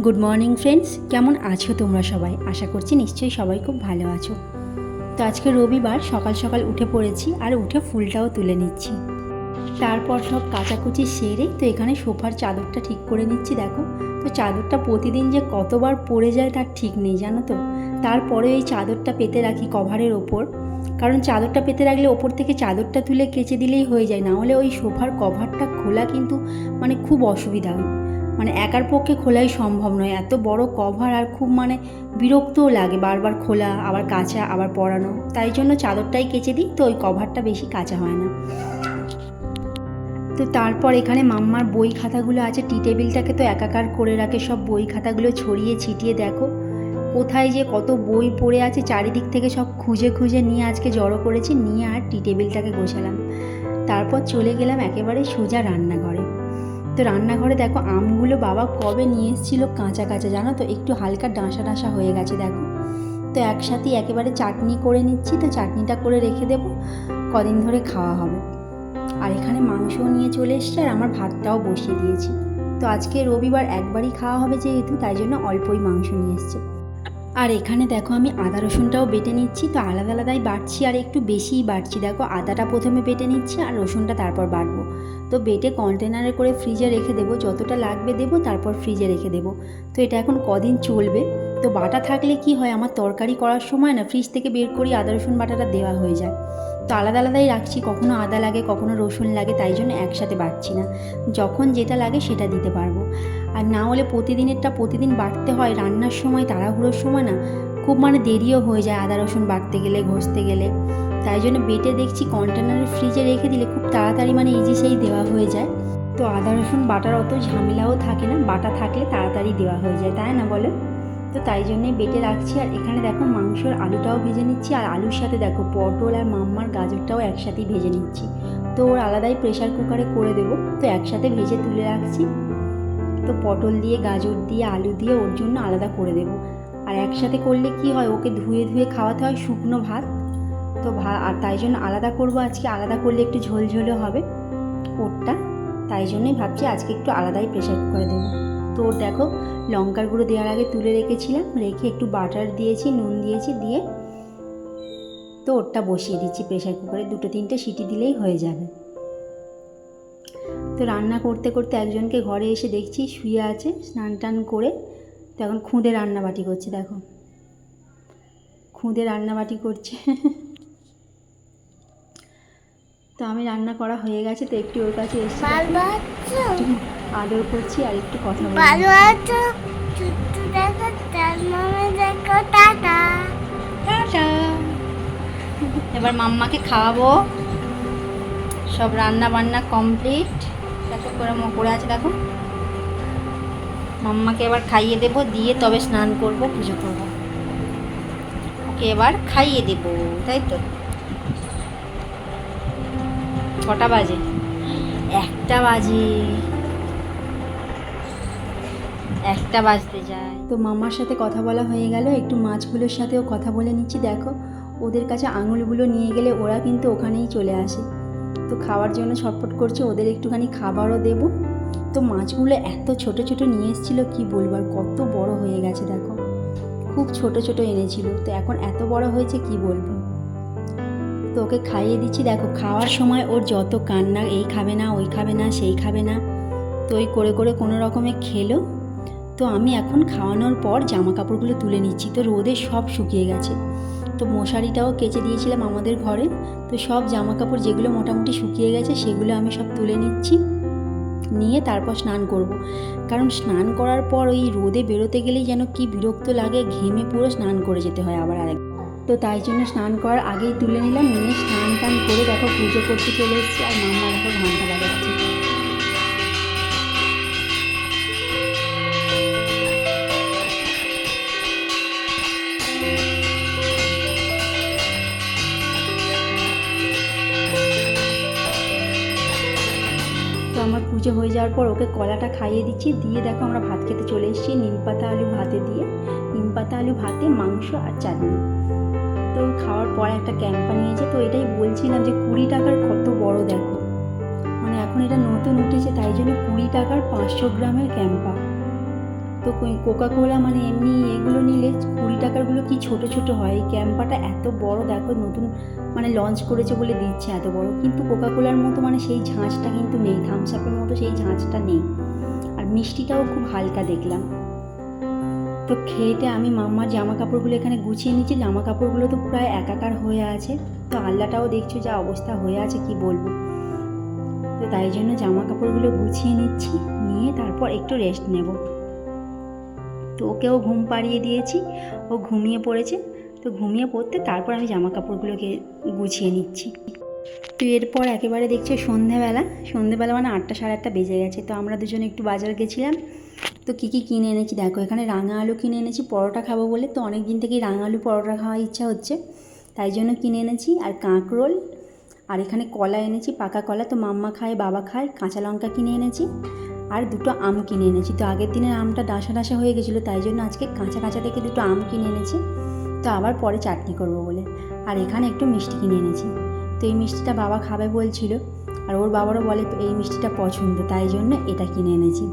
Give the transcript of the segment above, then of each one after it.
Good morning friends কেমন আছো তোমরা সবাই? আশা করছি নিশ্চয়ই সবাই খুব ভালো আছো। তো আজকে রবিবার, সকাল সকাল উঠে পড়েছি আর উঠে ফুলটাও তুলে নিচ্ছি। তারপর সব কাচাকুচি সেরে তো এখানে সোফার চাদরটা ঠিক করে নিচ্ছি, দেখো। তো চাদরটা প্রতিদিন যে কতবার পড়ে যায় তার ঠিক নেই, জানো তো? তারপরে এই চাদরটা পেতে রাখি কভারের ওপর। কারণ চাদরটা পেতে রাখলে ওপর থেকে চাদরটা তুলে কেচে দিলেই হয়ে যায়। না হলে ওই সোফার কভারটা খোলা কিন্তু মানে খুব অসুবিধা হয়। মানে একার পক্ষে খোলাই সম্ভব নয়। এত বড় কভার আর খুব মানে বিরক্তও লাগে বারবার খোলা, আবার কাচা, আবার পরানো। তাই জন্য চাদরটাই কেচে দিই, তো ওই কভারটা বেশি কাঁচা হয় না। তো তারপর এখানে মাম্মার বই খাতাগুলো আছে। টি টেবিলটাকে তো একাকার করে রাখে। সব বই খাতাগুলো ছড়িয়ে ছিটিয়ে দেখো। কোথায় যে কত বই পড়ে আছে, চারিদিক থেকে সব খুঁজে খুঁজে নিয়ে আজকে জড়ো করেছি, নিয়ে আর টি টেবিলটাকে গোছালাম। তারপর চলে গেলাম একেবারে সোজা রান্নাঘরে। তো রান্নাঘরে দেখো আমগুলো বাবা কবে নিয়ে এসেছিল কাঁচা কাঁচা, জানো তো? একটু হালকা ডাঁসা ডাঁসা হয়ে গেছে, দেখো। তো একসাথে একেবারে চাটনি করে নিচ্ছি, তো চাটনিটা করে রেখে দেবো, কদিন ধরে খাওয়া হবে। আর এখানে মাংসও নিয়ে চলে এসছে, আর আমার ভাতটাও বসিয়ে দিয়েছি। তো আজকে রবিবার একবারই খাওয়া হবে যেহেতু, তাই জন্য অল্পই মাংস নিয়ে এসছে। আর এখানে দেখো আমি আদা রসুনটাও বেটে নিচ্ছি, তো আলাদা আলাদাই বাটছি আর একটু বেশিই বাটছি। দেখো আদাটা প্রথমে বেটে নিচ্ছি আর রসুনটা তারপর বাটবো। তো বেটে কন্টেনারে করে ফ্রিজে রেখে দেবো, যতটা লাগবে দেবো তারপর ফ্রিজে রেখে দেবো। তো এটা এখন কদিন চলবে? তো বাটা থাকলে কি হয়, আমার তরকারি করার সময় না ফ্রিজ থেকে বের করি আদা রসুন বাটাটা দেওয়া হয়ে যায়। তো আলাদা আলাদাই রাখছি, কখনো আদা লাগে, কখনো রসুন লাগে, তাই জন্য একসাথে বাটছি না। যখন যেটা লাগে সেটা দিতে পারব। আর না হলে প্রতিদিনেরটা প্রতিদিন বাটতে হয়, রান্নার সময়, তাড়াহুড়োর সময় না, খুব মানে দেরিও হয়ে যায় আদা, রসুন বাটতে গেলে, ঘষতে গেলে। তাই জন্য বেটে দেখছি কন্টেনারের ফ্রিজে রেখে দিলে খুব তাড়াতাড়ি মানে ইজি সেই দেওয়া হয়ে যায়। তো আদা, রসুন, বাটার অত ঝামেলাও থাকে না, বাটা থাকলে তাড়াতাড়ি দেওয়া হয়ে যায়, তাই না বলো? তো তাই জন্যই বেটে রাখছি আর এখানে দেখো মাংসর আলুটাও ভেজে নিচ্ছি আর আলুর সাথে দেখো পটল আর মাম্মার গাজরটাও একসাথেই ভেজে নিচ্ছি। তো ওর আলাদাই প্রেশার কুকারে করে দেবো। তো একসাথে ভেজে তুলে রাখছি। তো পটল দিয়ে, গাজর দিয়ে, আলু দিয়ে ওর জন্য আলাদা করে দেবো। আর একসাথে করলে কি হয়? ওকে ধুয়ে ধুয়ে খাওয়াতে হয় শুকনো ভাত। তো ভা, আর তাই জন্য আলাদা করব আজকে। আলাদা করলে একটু ঝোলঝোলে হবে ওরটা। তাই জন্যই ভাবছি আজকে একটু আলাদাই প্রেশার কুকারে দেবো। তো দেখো, লঙ্কার গুঁড়ো দেওয়ার আগে তুলে রেখেছিলাম। রেখে একটু বাটার দিয়েছি, নুন দিয়েছি, দিয়ে তো ওরটা বসিয়ে দিচ্ছি প্রেশার কুকারে দুটো তিনটে সিটি দিলেই হয়ে যাবে। তো রান্না করতে করতে একজনকে ঘরে এসে দেখছি শুয়ে আছে স্নান টান করে। তো এখন খুঁদে রান্নাবাটি করছে দেখো। খুঁদে রান্নাবাটি করছে। তো আমি রান্না করা হয়ে গেছে তো একটু ওর কাছে এসে আদর করছি আর একটু কথা। এবার মাম্মাকে খাওয়াবো। সব রান্না বান্না কমপ্লিট। করে ম- করে আছে, দেখো। মাম্মাকে এবার খাইয়ে দেবো, দিয়ে তবে স্নান করব, পুজো করব। ওকে এবার খাইয়ে দেবো, তাই তো? কটা বাজে। একটা বাজে। একটা বাজতে যায়। তো মামার সাথে কথা বলা হয়ে গেল, একটু মাছগুলোর সাথেও কথা বলে নিচ্ছি, দেখো। ওদের কাছে আঙুলগুলো নিয়ে গেলে ওরা কিন্তু ওখানেই চলে আসে। তো খাওয়ার জন্য ছটফট করছে, ওদের একটুখানি খাবারও দেব। তো মাছগুলো এত ছোট ছোট নিয়ে এসেছিল, কি বলব? আর কত বড় হয়ে গেছে, দেখো। খুব ছোট ছোট এনেছিল। তো এখন এত বড় হয়েছে, কি বলব? তো ওকে খাইয়ে দিচ্ছি। দেখো, খাওয়ার সময় ওর যত কান্না, এই খাবে না, ওই খাবে না, সেই খাবে না। তো ওই করে করে কোনো রকমে খেলো। তো আমি এখন খাওয়ানোর পর জামা কাপড়গুলো তুলে নিচ্ছি। তো রোদে সব শুকিয়ে গেছে। তো মশারিটাও কেচে দিয়েছিলাম আমাদের ঘরে। তো সব জামা কাপড় যেগুলো মোটামুটি শুকিয়ে গেছে, সেগুলো আমি সব তুলে নিচ্ছি। নিয়ে তারপর স্নান করব। কারণ স্নান করার পর ওই রোদে বেরোতে গেলেই যেন কি বিরক্ত লাগে, ঘেমে পুরো স্নান করে যেতে হয় আবার আরেক। তো তাই জন্য স্নান করার আগেই তুলে নিলাম, নিয়ে স্নান টান করে দেখো পুজো করতে চলে এসেছি আর মাম্মা দেখো ঘণ্টা বাজাচ্ছে। পুজো হয়ে যাওয়ার পর ওকে কলাটা খাইয়ে দিচ্ছি। দিয়ে দেখো আমরা ভাত খেতে চলে এসেছি নিম পাতা আলু ভাতে দিয়ে। নিম পাতা আলু ভাতে, মাংস আর চাটনি। তো খাওয়ার পর একটা ক্যাম্পা নিয়েছে। তো এটাই বলছিলাম যে কুড়ি টাকার কত বড় দেখো। মানে এখন এটা নতুন উঠেছে, তাই জন্য কুড়ি টাকার পাঁচশো গ্রামের ক্যাম্পা। তো কোকা কোলা মানে এমনি এগুলো নিলে কুড়ি টাকারগুলো কি ছোট ছোট হয়? এই ক্যাম্পাটা এত বড়, দেখো নতুন মানে লঞ্চ করেছে বলে দিচ্ছে এত বড়। কিন্তু কোকা কোলার মতো মানে সেই ঝাঁঝটা কিন্তু নেই থামস আপের মতো সেই ঝাঁঝটা নেই। আর মিষ্টিটাও খুব হালকা দেখলাম। তো খেয়েটে আমি মাম্মার জামা কাপড়গুলো এখানে গুছিয়ে নিচ্ছি জামা কাপড়গুলো তো প্রায় একাকার হয়ে আছে। তো আল্লাটাও দেখছ যা অবস্থা হয়ে আছে, কি বলব? তো তাই জন্য জামা কাপড়গুলো গুছিয়ে নিচ্ছি, নিয়ে তারপর একটু রেস্ট নেব। তো ওকেও ঘুম পাড়িয়ে দিয়েছি। ও ঘুমিয়ে পড়েছে। তো ঘুমিয়ে পড়তে তারপর আমি জামা কাপড়গুলোকে গুছিয়ে নিচ্ছি। তো এরপর একেবারে দেখছে সন্ধেবেলা। সন্ধেবেলা মানে আটটা সাড়ে আটটা বেজে গেছে। তো আমরা দুজনে একটু বাজার গেছিলাম। তো কী কী কিনে এনেছি দেখো, এখানে রাঙা আলু কিনে এনেছি, পরোটা খাব বলে। তো অনেক দিন থেকেই রাঙা আলু পরোটা খাওয়ার ইচ্ছা হচ্ছে। তাই জন্য কিনে এনেছি। আর কাঁকরোল, আর এখানে কলা এনেছি, পাকা কলা। তো মাম্মা খায়, বাবা খায়, কাঁচা লঙ্কা কিনে এনেছি। আর দুটো আম কিনে এনেছি। তো আগের দিনের আমটা ডাসা ডাসা হয়ে গেছিল, তাই জন্য আজকে কাঁচা কাঁচা থেকে দুটো আম কিনে এনেছি। তো আবার পরে চাটনি করব বলে। আর এখানে একটু মিষ্টি কিনে এনেছি। তো এই মিষ্টিটা বাবা খাবে বলছিল, আর ওর বাবারও বলে এই মিষ্টিটা পছন্দ, তাই জন্য এটা কিনে এনেছি।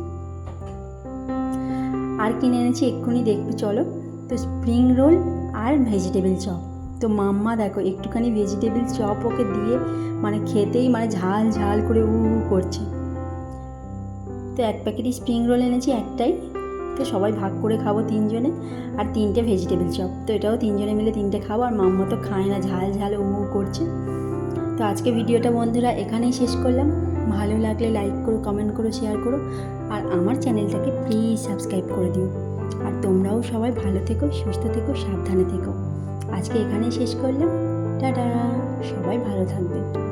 আর কিনে এনেছি এক্ষুনি দেখবে, চলো। তো স্প্রিং রোল আর ভেজিটেবল চপ। তো মাম্মা দেখো, একটুখানি ভেজিটেবল চপ ওকে দিয়ে মানে খেতেই মানে ঝাল ঝাল করে উ করছে। তো এক প্যাকেটই স্প্রিং রোল এনেছি একটাই। তো সবাই ভাগ করে খাব তিনজনে। আর তিনটে ভেজিটেবল চপ তো এটাও তিনজনে মিলে তিনটে খাব। আর মাম্মা তো খায় না, ঝাল ঝাল উ করছে। তো আজকে ভিডিওটা বন্ধুরা এখানেই শেষ করলাম। ভালো লাগলে লাইক করো কমেন্ট করো শেয়ার করো। আর আমার চ্যানেলটাকে প্লিজ সাবস্ক্রাইব করে দিও। আর তোমরাও সবাই ভালো থেকো, সুস্থ থেকো, সাবধানে থেকো। আজকে এখানেই শেষ করলাম। টাটা! সবাই ভালো থাকবে।